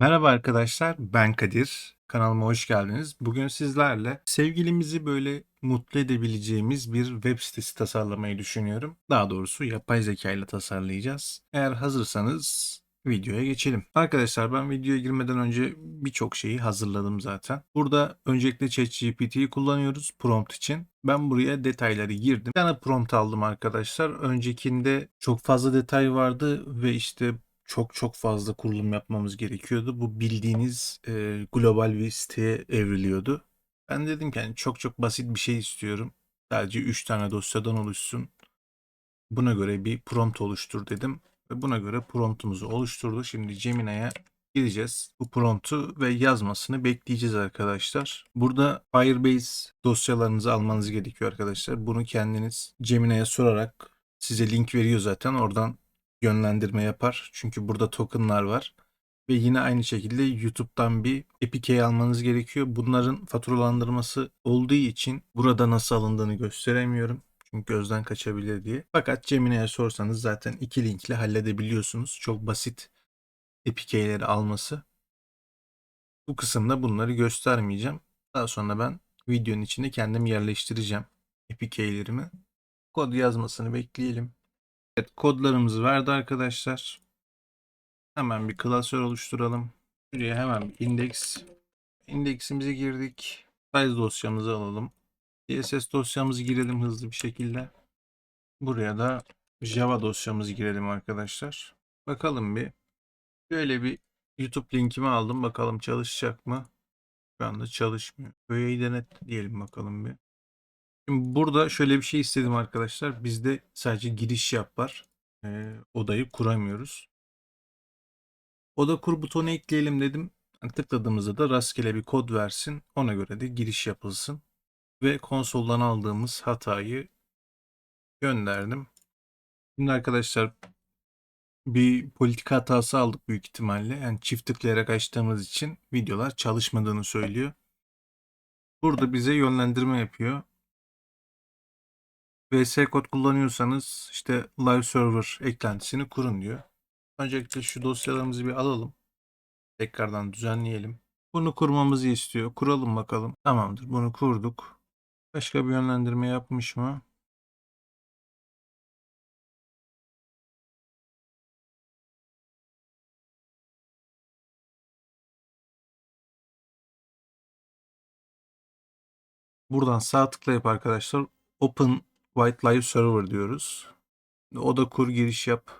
Merhaba arkadaşlar, ben Kadir. Kanalıma hoş geldiniz. Bugün sizlerle sevgilimizi böyle mutlu edebileceğimiz bir web sitesi tasarlamayı düşünüyorum. Daha doğrusu yapay zeka ile tasarlayacağız. Eğer hazırsanız videoya geçelim. Arkadaşlar ben videoya girmeden önce birçok şeyi hazırladım zaten. Burada öncelikle ChatGPT'yi kullanıyoruz prompt için. Ben buraya detayları girdim. Bir tane prompt aldım arkadaşlar. Öncekinde çok fazla detay vardı ve işte çok çok fazla kurulum yapmamız gerekiyordu. Bu bildiğiniz e, global bir siteye evriliyordu. Ben dedim ki hani çok çok basit bir şey istiyorum. Sadece 3 tane dosyadan oluşsun. Buna göre bir prompt oluştur dedim. Ve buna göre promptumuzu oluşturdu. Şimdi Gemini'ye gireceğiz. Bu promptu ve yazmasını bekleyeceğiz arkadaşlar. Burada Firebase dosyalarınızı almanız gerekiyor arkadaşlar. Bunu kendiniz Gemini'ye sorarak size link veriyor zaten. Oradan yönlendirme yapar. Çünkü burada tokenlar var. Ve yine aynı şekilde YouTube'dan bir APK almanız gerekiyor. Bunların faturalandırması olduğu için burada nasıl alındığını gösteremiyorum. Çünkü gözden kaçabilir diye. Fakat Gemini'ye sorsanız zaten iki linkle halledebiliyorsunuz. Çok basit APK'leri alması. Bu kısımda bunları göstermeyeceğim. Daha sonra ben videonun içinde kendim yerleştireceğim APK'lerimi. Kod yazmasını bekleyelim. Evet kodlarımızı verdi arkadaşlar. Hemen bir klasör oluşturalım. Buraya hemen bir index. İndeksimize girdik. Size dosyamızı alalım. CSS dosyamızı girelim hızlı bir şekilde. Buraya da Java dosyamızı girelim arkadaşlar. Bakalım bir. Böyle bir YouTube linkimi aldım. Bakalım çalışacak mı? Şu anda çalışmıyor. Böyleyi denet diyelim bakalım bir. Şimdi burada şöyle bir şey istedim arkadaşlar. Bizde sadece giriş yap var. Ee, odayı kuramıyoruz. Oda kur butonu ekleyelim dedim. Tıkladığımızda da rastgele bir kod versin. Ona göre de giriş yapılsın. Ve konsoldan aldığımız hatayı gönderdim. Şimdi arkadaşlar bir politika hatası aldık büyük ihtimalle. Yani çift tıklayarak açtığımız için videolar çalışmadığını söylüyor. Burada bize yönlendirme yapıyor. VS kod kullanıyorsanız işte live server eklentisini kurun diyor. Öncelikle şu dosyalarımızı bir alalım. Tekrardan düzenleyelim. Bunu kurmamızı istiyor. Kuralım bakalım. Tamamdır. Bunu kurduk. Başka bir yönlendirme yapmış mı? Buradan sağ tıklayıp arkadaşlar Open White Live Server diyoruz. Oda kur giriş yap.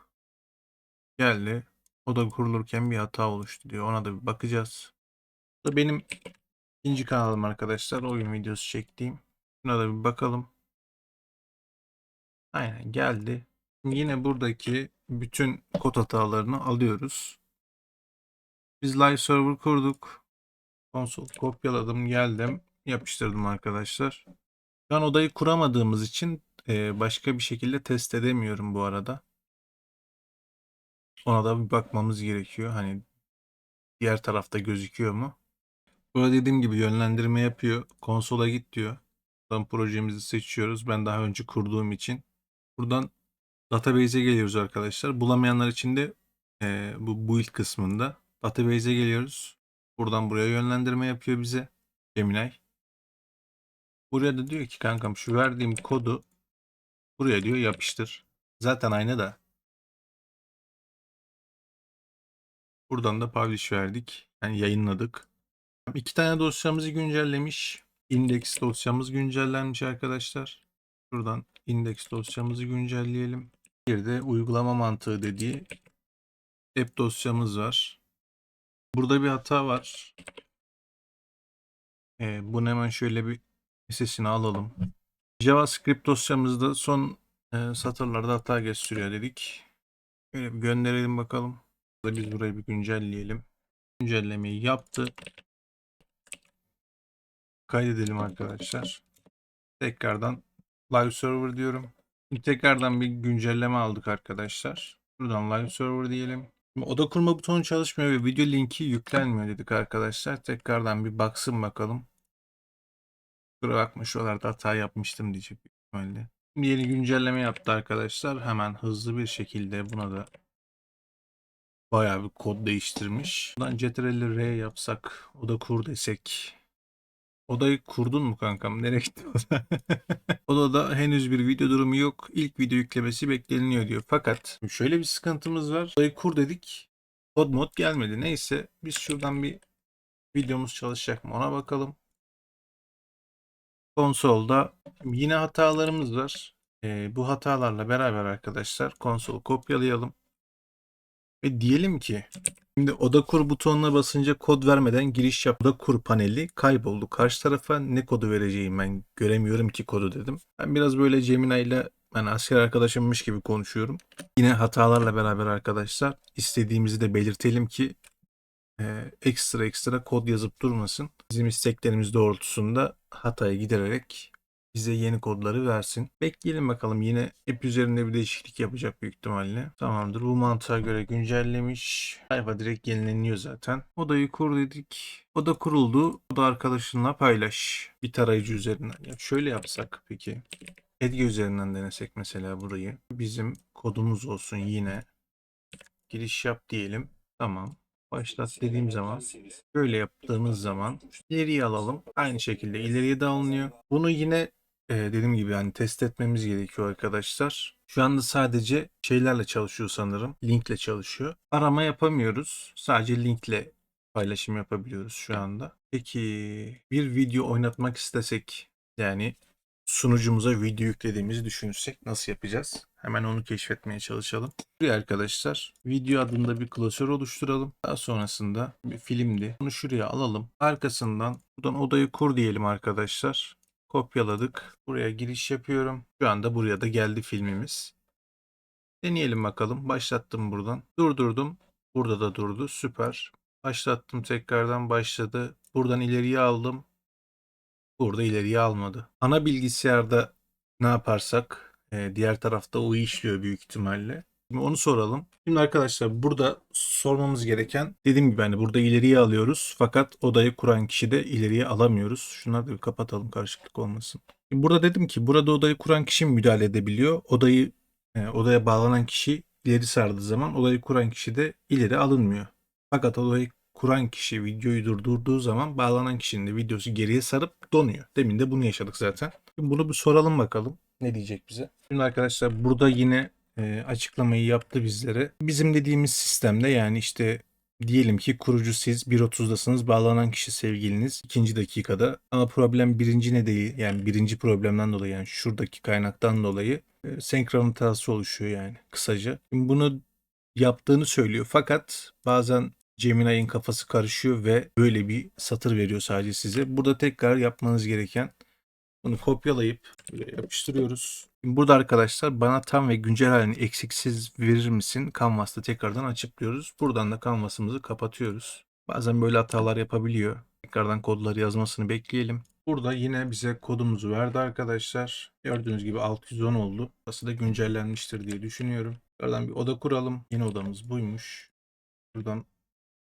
Geldi. Oda kurulurken bir hata oluştu diyor. Ona da bir bakacağız. Bu da benim ikinci kanalım arkadaşlar. Oyun videosu çektiğim. Şuna da bir bakalım. Aynen geldi. Yine buradaki bütün kod hatalarını alıyoruz. Biz live server kurduk. Konsol kopyaladım geldim. Yapıştırdım arkadaşlar. Şu an odayı kuramadığımız için başka bir şekilde test edemiyorum bu arada. Ona da bir bakmamız gerekiyor. Hani diğer tarafta gözüküyor mu? Burada dediğim gibi yönlendirme yapıyor. Konsola git diyor. Buradan projemizi seçiyoruz. Ben daha önce kurduğum için. Buradan database'e geliyoruz arkadaşlar. Bulamayanlar için de e, bu build kısmında database'e geliyoruz. Buradan buraya yönlendirme yapıyor bize. Gemini. Buraya da diyor ki kankam şu verdiğim kodu buraya diyor yapıştır. Zaten aynı da. Buradan da publish verdik. Yani yayınladık. İki tane dosyamızı güncellemiş. Index dosyamız güncellenmiş arkadaşlar. Şuradan index dosyamızı güncelleyelim. Bir de uygulama mantığı dediği app dosyamız var. Burada bir hata var. Ee, bunu hemen şöyle bir sesini alalım. JavaScript dosyamızda son e, satırlarda hata gösteriyor dedik. Şöyle bir gönderelim bakalım. Biz burayı bir güncelleyelim. Güncellemeyi yaptı. Kaydedelim arkadaşlar. Tekrardan live server diyorum. Şimdi tekrardan bir güncelleme aldık arkadaşlar. Buradan live server diyelim. Şimdi oda kurma butonu çalışmıyor ve video linki yüklenmiyor dedik arkadaşlar. Tekrardan bir baksın bakalım. Kusura bakma şuralarda hata yapmıştım diyecek büyük ihtimalle. Yeni güncelleme yaptı arkadaşlar. Hemen hızlı bir şekilde buna da Bayağı bir kod değiştirmiş. Buradan Ctrl R yapsak. Oda kur desek. Odayı kurdun mu kankam? Nereye gitti oda? Odada henüz bir video durumu yok. İlk video yüklemesi bekleniyor diyor. Fakat şöyle bir sıkıntımız var. Odayı kur dedik. Kod mod gelmedi. Neyse biz şuradan bir videomuz çalışacak mı ona bakalım. Konsolda yine hatalarımız var. Ee, bu hatalarla beraber arkadaşlar konsolu kopyalayalım. Ve diyelim ki şimdi oda kur butonuna basınca kod vermeden giriş yap. Oda kur paneli kayboldu. Karşı tarafa ne kodu vereceğim ben göremiyorum ki kodu dedim. Ben biraz böyle Gemini ile yani asker arkadaşımmış gibi konuşuyorum. Yine hatalarla beraber arkadaşlar istediğimizi de belirtelim ki e, ekstra ekstra kod yazıp durmasın. Bizim isteklerimiz doğrultusunda hatayı gidererek bize yeni kodları versin. Bekleyelim bakalım yine app üzerinde bir değişiklik yapacak büyük ihtimalle. Tamamdır bu mantığa göre güncellemiş. Sayfa direkt yenileniyor zaten. Odayı kur dedik. Oda kuruldu. Oda arkadaşınla paylaş. Bir tarayıcı üzerinden. Ya şöyle yapsak peki. Edge üzerinden denesek mesela burayı. Bizim kodumuz olsun yine. Giriş yap diyelim. Tamam. Başlat dediğim zaman böyle yaptığımız zaman ileriye alalım. Aynı şekilde ileriye de alınıyor. Bunu yine e, dediğim gibi yani test etmemiz gerekiyor arkadaşlar. Şu anda sadece şeylerle çalışıyor sanırım. Linkle çalışıyor. Arama yapamıyoruz. Sadece linkle paylaşım yapabiliyoruz şu anda. Peki bir video oynatmak istesek yani sunucumuza video yüklediğimizi düşünürsek nasıl yapacağız? Hemen onu keşfetmeye çalışalım. Buraya arkadaşlar video adında bir klasör oluşturalım. Daha sonrasında bir filmdi. Bunu şuraya alalım. Arkasından buradan odayı kur diyelim arkadaşlar. Kopyaladık. Buraya giriş yapıyorum. Şu anda buraya da geldi filmimiz. Deneyelim bakalım. Başlattım buradan. Durdurdum. Burada da durdu. Süper. Başlattım tekrardan başladı. Buradan ileriye aldım. Burada ileriye almadı. Ana bilgisayarda ne yaparsak e, diğer tarafta o işliyor büyük ihtimalle. Şimdi onu soralım. Şimdi arkadaşlar burada sormamız gereken dediğim gibi hani burada ileriye alıyoruz fakat odayı kuran kişi de ileriye alamıyoruz. Şunları da bir kapatalım karışıklık olmasın. Şimdi burada dedim ki burada odayı kuran kişi müdahale edebiliyor. Odayı e, odaya bağlanan kişi ileri sardığı zaman odayı kuran kişi de ileri alınmıyor. Fakat odayı kuran kişi videoyu durdurduğu zaman bağlanan kişinin de videosu geriye sarıp donuyor. Demin de bunu yaşadık zaten. Şimdi bunu bir soralım bakalım. Ne diyecek bize? Şimdi arkadaşlar burada yine e, açıklamayı yaptı bizlere. Bizim dediğimiz sistemde yani işte diyelim ki kurucu siz 1.30'dasınız bağlanan kişi sevgiliniz ikinci dakikada ama problem birinci nedeni yani birinci problemden dolayı yani şuradaki kaynaktan dolayı e, senkron oluşuyor yani kısaca. Şimdi bunu yaptığını söylüyor fakat bazen Gemini'nin kafası karışıyor ve böyle bir satır veriyor sadece size. Burada tekrar yapmanız gereken bunu kopyalayıp yapıştırıyoruz. Burada arkadaşlar bana tam ve güncel halini eksiksiz verir misin? Canvas'ta tekrardan açıklıyoruz. Buradan da Canvas'ımızı kapatıyoruz. Bazen böyle hatalar yapabiliyor. Tekrardan kodları yazmasını bekleyelim. Burada yine bize kodumuzu verdi arkadaşlar. Gördüğünüz gibi 610 oldu. Burası da güncellenmiştir diye düşünüyorum. Buradan bir oda kuralım. Yine odamız buymuş. Buradan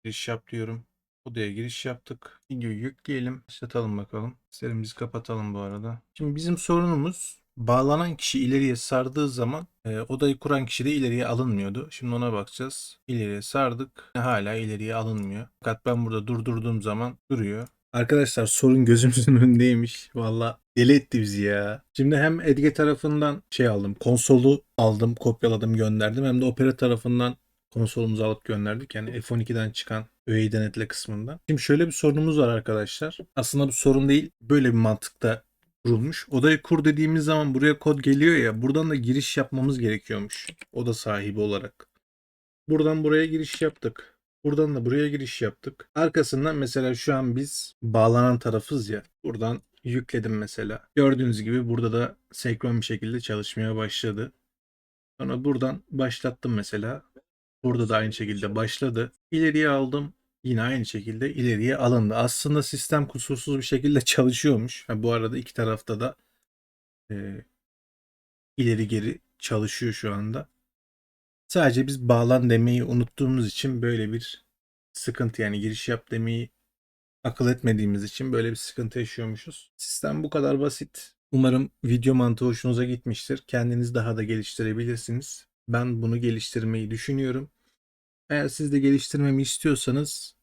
giriş yap diyorum. Odaya giriş yaptık. Videoyu yükleyelim. Başlatalım bakalım. Serimizi kapatalım bu arada. Şimdi bizim sorunumuz bağlanan kişi ileriye sardığı zaman e, odayı kuran kişi de ileriye alınmıyordu. Şimdi ona bakacağız. İleriye sardık. Hala ileriye alınmıyor. Fakat ben burada durdurduğum zaman duruyor. Arkadaşlar sorun gözümüzün önündeymiş. Valla deli etti bizi ya. Şimdi hem Edge tarafından şey aldım. Konsolu aldım, kopyaladım, gönderdim. Hem de Opera tarafından konsolumuzu alıp gönderdik. Yani F12'den çıkan öğeyi denetle kısmından. Şimdi şöyle bir sorunumuz var arkadaşlar. Aslında bu sorun değil. Böyle bir mantıkta kurulmuş. Odayı kur dediğimiz zaman buraya kod geliyor ya. Buradan da giriş yapmamız gerekiyormuş. Oda sahibi olarak. Buradan buraya giriş yaptık. Buradan da buraya giriş yaptık. Arkasından mesela şu an biz bağlanan tarafız ya. Buradan yükledim mesela. Gördüğünüz gibi burada da senkron bir şekilde çalışmaya başladı. Sonra buradan başlattım mesela. Burada da aynı şekilde başladı. İleriye aldım. Yine aynı şekilde ileriye alındı. Aslında sistem kusursuz bir şekilde çalışıyormuş. Ha, bu arada iki tarafta da e, ileri geri çalışıyor şu anda. Sadece biz bağlan demeyi unuttuğumuz için böyle bir sıkıntı yani giriş yap demeyi akıl etmediğimiz için böyle bir sıkıntı yaşıyormuşuz. Sistem bu kadar basit. Umarım video mantığı hoşunuza gitmiştir. Kendiniz daha da geliştirebilirsiniz. Ben bunu geliştirmeyi düşünüyorum. Eğer siz de geliştirmemi istiyorsanız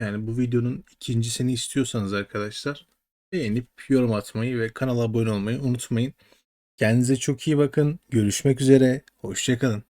yani bu videonun ikincisini istiyorsanız arkadaşlar beğenip yorum atmayı ve kanala abone olmayı unutmayın. Kendinize çok iyi bakın. Görüşmek üzere. Hoşçakalın.